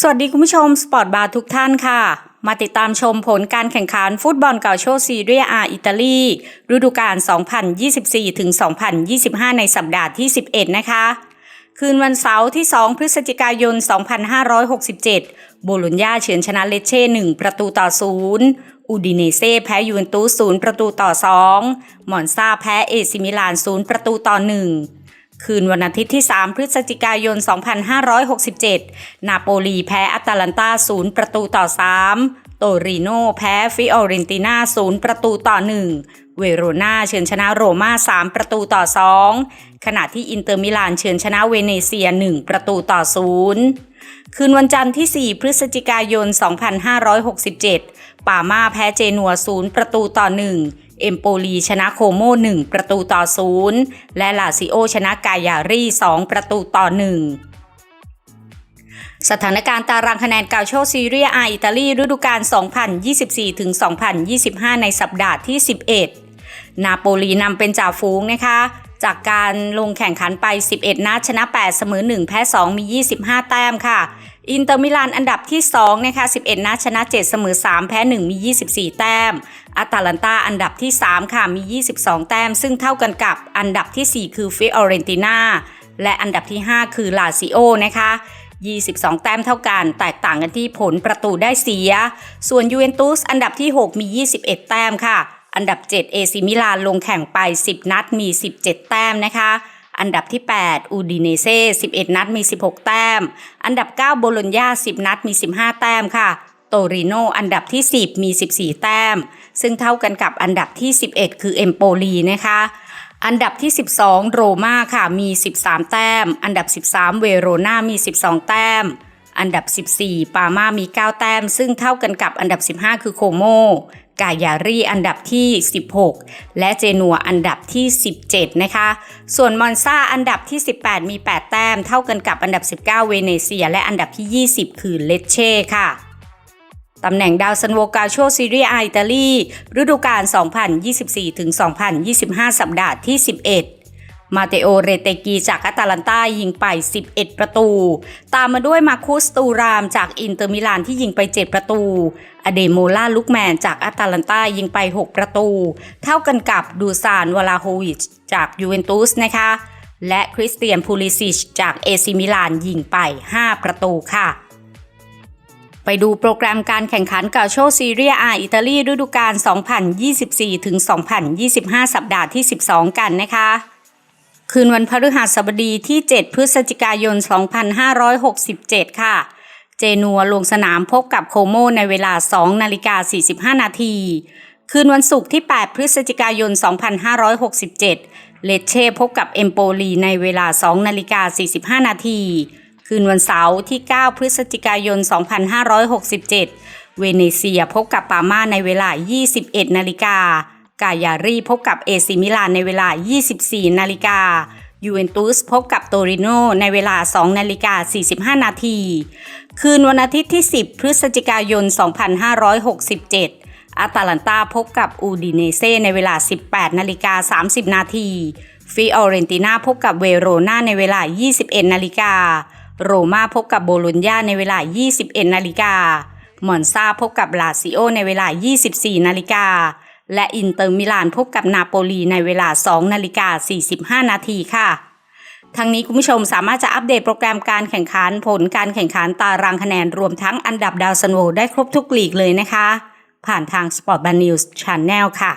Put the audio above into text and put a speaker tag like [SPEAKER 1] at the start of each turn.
[SPEAKER 1] สวัสดีคุณผู้ชม สปอร์ตบาร์ทุกท่านค่ะ มาติดตามชมผลการแข่งขันฟุตบอลเกาโชซีเรียอาอิตาลีฤดูกาล 2024ถึง2025 ในสัปดาห์ที่ 11 นะคะ คืนวันเสาร์ที่ 2 พฤศจิกายน 2567 โบโลญญาเฉือนชนะเลเช่ 1 ประตูต่อ 0 อูดิเนเซ่แพ้ยูเวนตุส 0 ประตูต่อ 2 มอนซาแพ้เอซิมิลาน 0 ประตูต่อ 1 คืนวันอาทิตย์ที่ 3 พฤศจิกายน 2567 นาโปลีแพ้อัตแลนตา 0 ประตูต่อ 3 โตริโนแพ้ฟิออเรนติน่า 0 ประตูต่อ 1 เวโรนาเฉือนชนะโรม่า 3 ประตูต่อ 2 ขณะที่อินเตอร์มิลานเฉือนชนะเวเนเซีย 1 ประตูต่อ 0 คืนวันจันทร์ที่ 4 พฤศจิกายน 2567 ปาม่าแพ้เจนัว 0 ประตูต่อ 1 เอมโปลีชนะโคโม1 ประตูต่อ 0 และลาซิโอชนะกายารี 2 ประตูต่อ 1สถานการณ์ตารางคะแนนกาโชซีเรียอาอิตาลีฤดูกาล 2024ถึง2025 ในสัปดาห์ที่ 11 นาโปลีนำเป็นจ่าฝูงนะคะ จากการลงแข่งขันไป 11 นัดชนะ 8 เสมอ 1 แพ้ 2 มี 25 แต้มค่ะ อินเตอร์มิลานอันดับที่2นะคะ11 นัดชนะ 7 เสมอ 3 แพ้ 1 มี 24 แต้มอาตาลันตาอันดับที่ 3 ค่ะ มี 22 แต้ม ซึ่งเท่ากันกับอันดับที่ 4 คือฟิออเรนตินาและอันดับที่ 5 คือลาซิโอนะคะ 22 แต้มเท่ากัน แตกต่างกันที่ผลประตูได้เสีย ส่วนยูเวนตุสอันดับที่ 6 มี 21 แต้มค่ะ อันดับ 7 เอซิมิลานลงแข่งไป 10 นัดมี 17 แต้มนะคะ อันดับที่ 8 อูดิเนเซ่11 นัดมี 16 แต้ม อันดับ 9 โบโลญญา10 นัดมี 15 แต้มค่ะ โตริโนอันดับที่ 10 มี 14 แต้ม ซึ่งเท่ากันกับอันดับที่ 11 คือเอมโปลีนะคะอันดับที่ 12 โรม่าค่ะมี 13 แต้ม อันดับ 13 เวโรนามี 12 แต้ม อันดับ 14 ปาม่ามี 9 แต้ม ซึ่งเท่ากันกับอันดับ 15 คือโคโม กายารีอันดับที่ 16 และเจนัวอันดับที่ 17 นะคะ ส่วนมอนซาอันดับที่ 18 มี 8 แต้ม เท่ากันกับอันดับ 19 เวเนเซีย และอันดับที่ 20 คือเลเช่ค่ะตำแหน่งดาวซันโวกาโชซีเรียอาอิตาลีฤดูกาล 2024ถึง2025 สัปดาห์ที่ 11 มาเตโอ เรเตกีจากอาตาลันตายิงไป 11 ประตู ตามมาด้วยมาคุสตูรามจากอินเตอร์มิลานที่ยิงไป 7 ประตู อเดโมล่าลุกแมนจากอาตาลันตายิงไป 6 ประตู เท่ากันกับดูซานวลาโฮวิชจากยูเวนตุสนะคะ และคริสเตียนพูลิซิชจากเอซิมิลานยิงไป 5 ประตูค่ะไปดูโปรแกรมการแข่งขันกาโชซีเรียอาอิตาลีฤดูกาล 2024ถึง2025 สัปดาห์ที่ 12 กันนะคะ คืนวันพฤหัสบดีที่ 7 พฤศจิกายน 2567 ค่ะ เจนัวลงสนามพบกับโคโมในเวลา 2 นาฬิกา 45 นาที คืนวันศุกร์ที่ 8 พฤศจิกายน 2567 เลเช่พบกับเอมโปลีในเวลา 2 นาฬิกา 45 นาที คืนวันเสาร์ที่ 9 พฤศจิกายน 2567 เวเนเซียพบกับปาม่าในเวลา 21 นาฬิกา กายารีพบกับเอซิมิลานในเวลา 24 นาฬิกายูเวนตุสพบกับโตริโนในเวลา 2 นาฬิกา 45 นาที คืนวันอาทิตย์ที่ 10 พฤศจิกายน 2567 อาตาลันตาพบกับอูดิเนเซในเวลา 18 นาฬิกา 30 นาที ฟิออเรนติน่าพบกับเวโรนาในเวลา 21 นาฬิกา โรม่าพบกับโบโลญญาในเวลา 21 นาฬิกามอนซาพบกับลาซิโอในเวลา 24 นาฬิกา และอินเตอร์มิลานพบกับนาโปลีในเวลา 2 นาฬิกา 45 นาทีค่ะทั้งนี้คุณผู้ชมสามารถจะอัปเดตโปรแกรมการแข่งขันผลการแข่งขันตารางคะแนนรวมทั้งอันดับดาวซันโวได้ครบทุกลีกเลยนะคะ ผ่านทาง Sport b a n News Channel ค่ะ